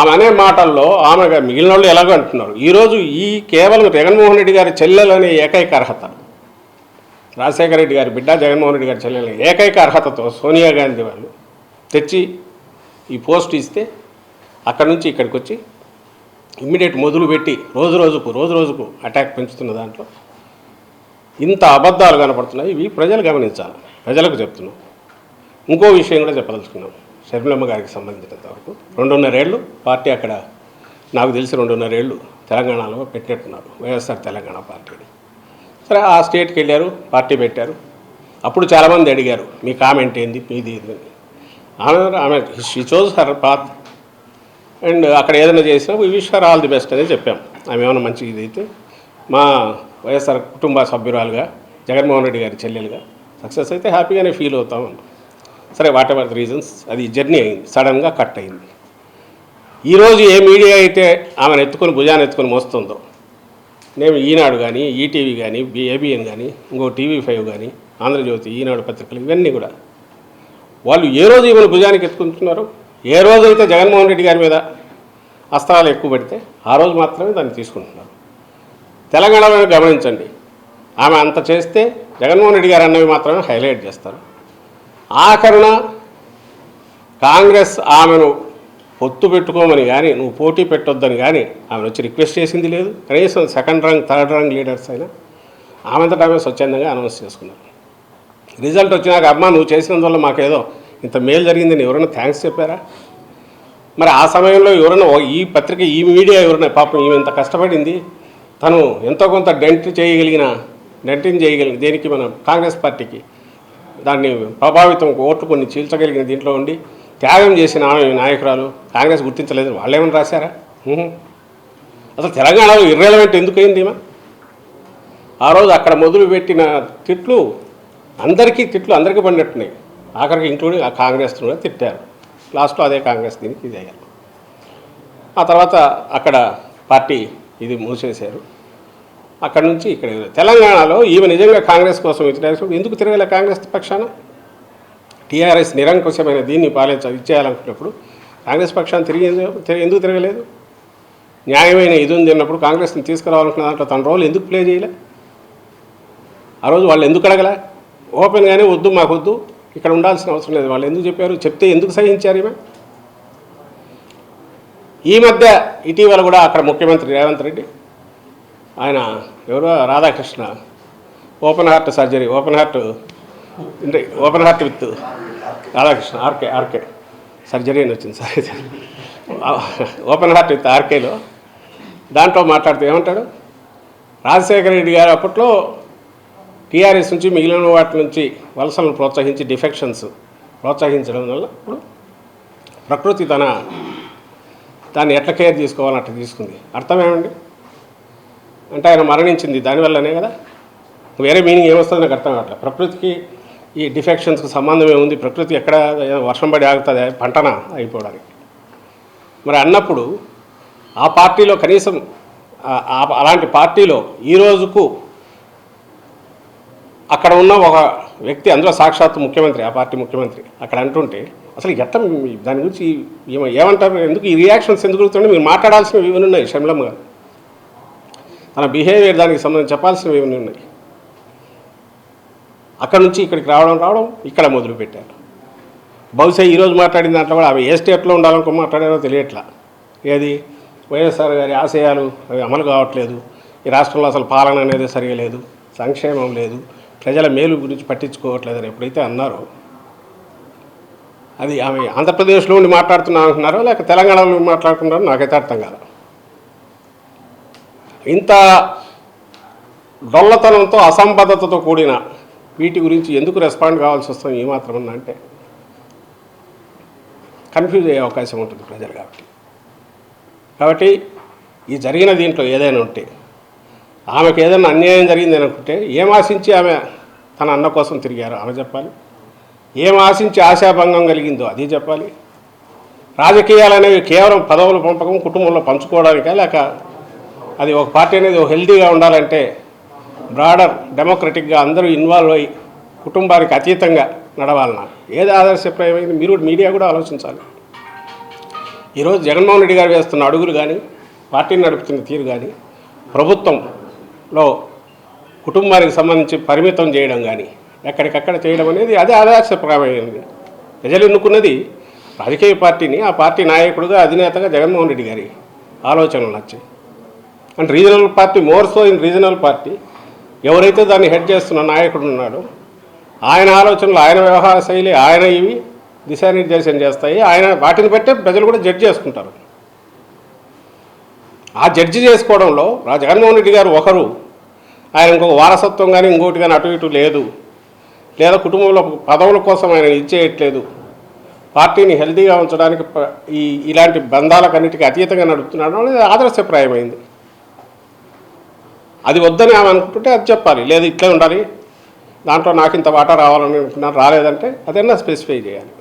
ఆమె అనే మాటల్లో ఆమె మిగిలిన వాళ్ళు ఎలాగో అంటున్నారు. ఈరోజు ఈ కేవలం జగన్మోహన్ రెడ్డి గారి చెల్లెలనే ఏకైక అర్హత. రాజశేఖర రెడ్డి గారి బిడ్డ జగన్మోహన్ రెడ్డి గారి చెల్లెలు ఏకైక అర్హతతో సోనియా గాంధీ వాళ్ళు తెచ్చి ఈ పోస్ట్ ఇస్తే అక్కడి నుంచి ఇక్కడికి వచ్చి ఇమ్మీడియట్ మొదలు పెట్టి రోజు రోజుకు రోజు రోజుకు అటాక్ పెంచుతున్న దాంట్లో ఇంత అబద్ధాలు కనపడుతున్నాయి. ఇవి ప్రజలు గమనించాలి. ప్రజలకు చెప్తున్నాం. ఇంకో విషయం కూడా చెప్పదలుచుకున్నాం. షర్మిలమ్మ గారికి సంబంధించినంత వరకు. రెండున్నరేళ్ళు పార్టీ అక్కడ నాకు తెలిసి రెండున్నరేళ్ళు తెలంగాణలో పెట్టినట్టున్నారు వైఎస్ఆర్ తెలంగాణ పార్టీని. సరే ఆ స్టేట్కి వెళ్ళారు పార్టీ పెట్టారు. అప్పుడు చాలామంది అడిగారు మీ కామెంట్ ఏంది? మీది ఏంది? ఆమె ఆమె she chose her path and అక్కడ ఏదైనా చేసినా we wish her all the best అనేది చెప్పాం. ఆమె ఏమైనా మంచి ఇది అయితే మా వైఎస్ఆర్ కుటుంబ సభ్యురాలుగా జగన్మోహన్ రెడ్డి గారి చెల్లెలుగా సక్సెస్ అయితే హ్యాపీగానే ఫీల్ అవుతాం సరే వాట్ ఎవర్ ది రీజన్స్ అది జర్నీ అయింది సడన్గా కట్ అయింది. ఈరోజు ఏ మీడియా అయితే ఆమెను ఎత్తుకొని భుజాన్ని ఎత్తుకొని మోస్తుందో నేను ఈనాడు కానీ ఈటీవీ కానీ ఏబిఎన్ కానీ ఇంకో టీవీ ఫైవ్ కానీ ఆంధ్రజ్యోతి ఈనాడు పత్రికలు ఇవన్నీ కూడా. వాళ్ళు ఏ రోజు ఈమెను భుజానికి ఎత్తుకుంటున్నారు ఏ రోజు అయితే జగన్మోహన్ రెడ్డి గారి మీద అస్త్రాలు ఎక్కువ పెడితే ఆ రోజు మాత్రమే దాన్ని తీసుకుంటున్నారు. తెలంగాణలో గమనించండి. ఆమె అంత చేస్తే జగన్మోహన్ రెడ్డి గారు అన్నవి మాత్రమే హైలైట్ చేస్తారు. ఆఖరణ కాంగ్రెస్ ఆమెను పొత్తు పెట్టుకోమని కానీ నువ్వు పోటీ పెట్టొద్దని కానీ ఆమెను వచ్చి రిక్వెస్ట్ చేసింది లేదు. కనీసం second rank third rank leaders అయినా ఆమెంతటా ఆమె స్వచ్ఛందంగా అనౌన్స్ చేసుకున్నారు. రిజల్ట్ వచ్చినాక అమ్మ నువ్వు చేసినందువల్ల మాకేదో ఇంత మేలు జరిగిందని ఎవరైనా థ్యాంక్స్ చెప్పారా? మరి ఆ సమయంలో ఎవరైనా ఈ పత్రిక ఈ మీడియా ఎవరైనా పాపం ఈమె ఇంత కష్టపడింది తను ఎంతో కొంత డెంట్ చేయగలిగిన డెంటింగ్ చేయగలిగిన దేనికి మన కాంగ్రెస్ పార్టీకి? దాన్ని ప్రభావితం ఓట్లు కొన్ని చీల్చగలిగిన దీంట్లో ఉండి త్యాగం చేసిన ఆమె నాయకురాలు కాంగ్రెస్ గుర్తించలేదు. వాళ్ళేమని రాశారా? అసలు తెలంగాణలో ఇర్రెలవెంట్ ఎందుకు అయింది ఈమె? ఆ రోజు అక్కడ మొదలు పెట్టిన తిట్లు అందరికీ తిట్లు అందరికీ పడినట్టున్నాయి. ఆఖరికి ఇంక్లూడింగ్ ఆ కాంగ్రెస్ కూడా తిట్టారు. లాస్ట్లో అదే కాంగ్రెస్ దీనికి ఇది అయ్యారు. ఆ తర్వాత అక్కడ పార్టీ ఇది మూసేశారు. అక్కడ నుంచి ఇక్కడ తెలంగాణలో ఈమె నిజంగా కాంగ్రెస్ కోసం వ్యతిరేకించినప్పుడు ఎందుకు తిరగలే కాంగ్రెస్ పక్షాన? టీఆర్ఎస్ నిరంకుశమైన దీన్ని పాలించ ఇచ్చేయాలనుకున్నప్పుడు కాంగ్రెస్ పక్షాన్ని తిరిగి ఎందుకు- తిరగలేదు? న్యాయమైన ఇది ఉంది అన్నప్పుడు కాంగ్రెస్ని తీసుకురావాలనుకున్న దాంట్లో తన రోల్ ఎందుకు ప్లే చేయలే? ఆ రోజు వాళ్ళు ఎందుకు అడగలే? ఓపెన్గానే వద్దు మాకు వద్దు ఇక్కడ ఉండాల్సిన అవసరం లేదు. వాళ్ళు ఎందుకు చెప్పారు? చెప్తే ఎందుకు సహించారు ఈమె? ఈ మధ్య ఇటీవల కూడా అక్కడ ముఖ్యమంత్రి రేవంత్ రెడ్డి ఆయన ఎవరో? Radhakrishna. Open heart surgery open heart అంటే open heart with Radhakrishna RK RK surgery అని వచ్చింది సార్ ఓపెన్ హార్ట్ విత్ ఆర్కేలో దాంట్లో మాట్లాడుతూ ఏమంటాడు? రాజశేఖర రెడ్డి గారు అప్పట్లో టీఆర్ఎస్ నుంచి మిగిలిన వాటి నుంచి వలసలను ప్రోత్సహించి డిఫెక్షన్స్ ప్రోత్సహించడం వల్ల ఇప్పుడు ప్రకృతి తన దాన్ని ఎట్లా కేర్ తీసుకోవాలని అట్లా తీసుకుంది. అర్థమేమండి అంటే ఆయన మరణించింది. దానివల్లనే కదా? వేరే మీనింగ్ ఏమొస్తుంది నాకు అర్థం కావట్లేదు. ప్రకృతికి ఈ డిఫెక్షన్స్కి సంబంధం ఏముంది? ప్రకృతి ఎక్కడ వర్షం పడి ఆగుతుంది? పంటన అయిపోవడానికి. మరి అన్నప్పుడు ఆ పార్టీలో కనీసం ఆ- అలాంటి పార్టీలో ఈ రోజుకు అక్కడ ఉన్న ఒక వ్యక్తి అందులో సాక్షాత్ ముఖ్యమంత్రి ఆ పార్టీ ముఖ్యమంత్రి అక్కడ అంటుంటే అసలు ఎట్ట దాని గురించి ఏమంటారు? ఎందుకు ఈ రియాక్షన్స్ ఎందుకు మీరు మాట్లాడాల్సినవి ఇవన్నీ ఉన్నాయి షమ్లమ్మ గారు. తన బిహేవియర్ దానికి సంబంధించి చెప్పాల్సినవి ఇవన్నీ ఉన్నాయి? అక్కడ నుంచి ఇక్కడికి రావడం రావడం ఇక్కడ మొదలుపెట్టారు. బహుశా ఈరోజు మాట్లాడిన దాంట్లో కూడా అవి ఏ స్టేట్లో ఉండాలనుకో మాట్లాడారో తెలియట్లా. ఏది? వైఎస్ఆర్ గారి ఆశయాలు అవి అమలు కావట్లేదు. ఈ రాష్ట్రంలో అసలు పాలన అనేది సరిగా లేదు. సంక్షేమం లేదు. ప్రజల మేలు గురించి పట్టించుకోవట్లేదు అని ఎప్పుడైతే అన్నారో అది ఆమె ఆంధ్రప్రదేశ్లో ఉండి మాట్లాడుతున్నా అంటున్నారో లేక తెలంగాణలో మాట్లాడుకున్నారో మాట్లాడుతున్నారో నాకైతే అర్థం కాదు. ఇంత డొల్లతనంతో అసంబద్ధతతో కూడిన వీటి గురించి ఎందుకు రెస్పాండ్ కావాల్సి వస్తుంది ఏమాత్రం ఉందా అంటే కన్ఫ్యూజ్ అయ్యే అవకాశం ఉంటుంది ప్రజలు కాబట్టి. కాబట్టి ఈ జరిగిన దీంట్లో ఏదైనా ఉంటే ఆమెకు ఏదైనా అన్యాయం జరిగింది అనుకుంటే ఏం ఆశించి ఆమె తన అన్న కోసం తిరిగారో? ఆమె చెప్పాలి. ఏం ఆశించి ఆశాభంగం కలిగిందో అది చెప్పాలి. రాజకీయాలు అనేవి కేవలం పదవుల పంపకం కుటుంబంలో పంచుకోవడానికా లేక అది ఒక పార్టీ అనేది ఒక హెల్దీగా ఉండాలంటే బ్రాడర్ డెమోక్రటిక్గా అందరూ ఇన్వాల్వ్ అయ్యి కుటుంబానికి అతీతంగా నడవాలన్నా. ఏది ఆదర్శప్రాయమైంది? మీరు కూడా మీడియా కూడా ఆలోచించాలి. ఈరోజు జగన్మోహన్ రెడ్డి గారు వేస్తున్న అడుగులు కానీ పార్టీని నడుపుతున్న తీరు కానీ ప్రభుత్వంలో కుటుంబానికి సంబంధించి పరిమితం చేయడం కానీ ఎక్కడికక్కడ చేయడం అనేది అదే ఆదర్శప్రాయమైనది. ప్రజలు ఎన్నుకున్నది రాజకీయ పార్టీని ఆ పార్టీ నాయకుడుగా అధినేతగా జగన్మోహన్ రెడ్డి గారి ఆలోచనలు నచ్చాయి. And regional party more so in regional party ఎవరైతే దాన్ని హెడ్ చేస్తున్న నాయకుడు ఉన్నాడో ఆయన ఆలోచనలు ఆయన వ్యవహార శైలి ఆయన ఇవి దిశానిర్దేశం చేస్తాయి. ఆయన వాటిని బట్టే ప్రజలు కూడా జడ్జి చేసుకుంటారు. ఆ జడ్జి చేసుకోవడంలో రా జగన్మోహన్ రెడ్డి గారు ఒకరు ఆయన ఇంకొక వారసత్వం కానీ ఇంకోటి కానీ అటు ఇటు లేదు. లేదా కుటుంబంలో పదవుల కోసం ఆయన ఇచ్చేయట్లేదు పార్టీని హెల్తీగా ఉంచడానికి ప- ఈ ఇలాంటి బంధాలకన్నిటికీ అతీతంగా నడుపుతున్నాడు అనేది ఆదర్శప్రాయమైంది. అది వద్దని ఆమె అనుకుంటుంటే అది చెప్పాలి. లేదు ఇట్లే ఉండాలి. దాంట్లో నాకు ఇంత వాటా రావాలని అనుకున్నాను రాలేదంటే అదన్నా స్పెసిఫై చేయాలి.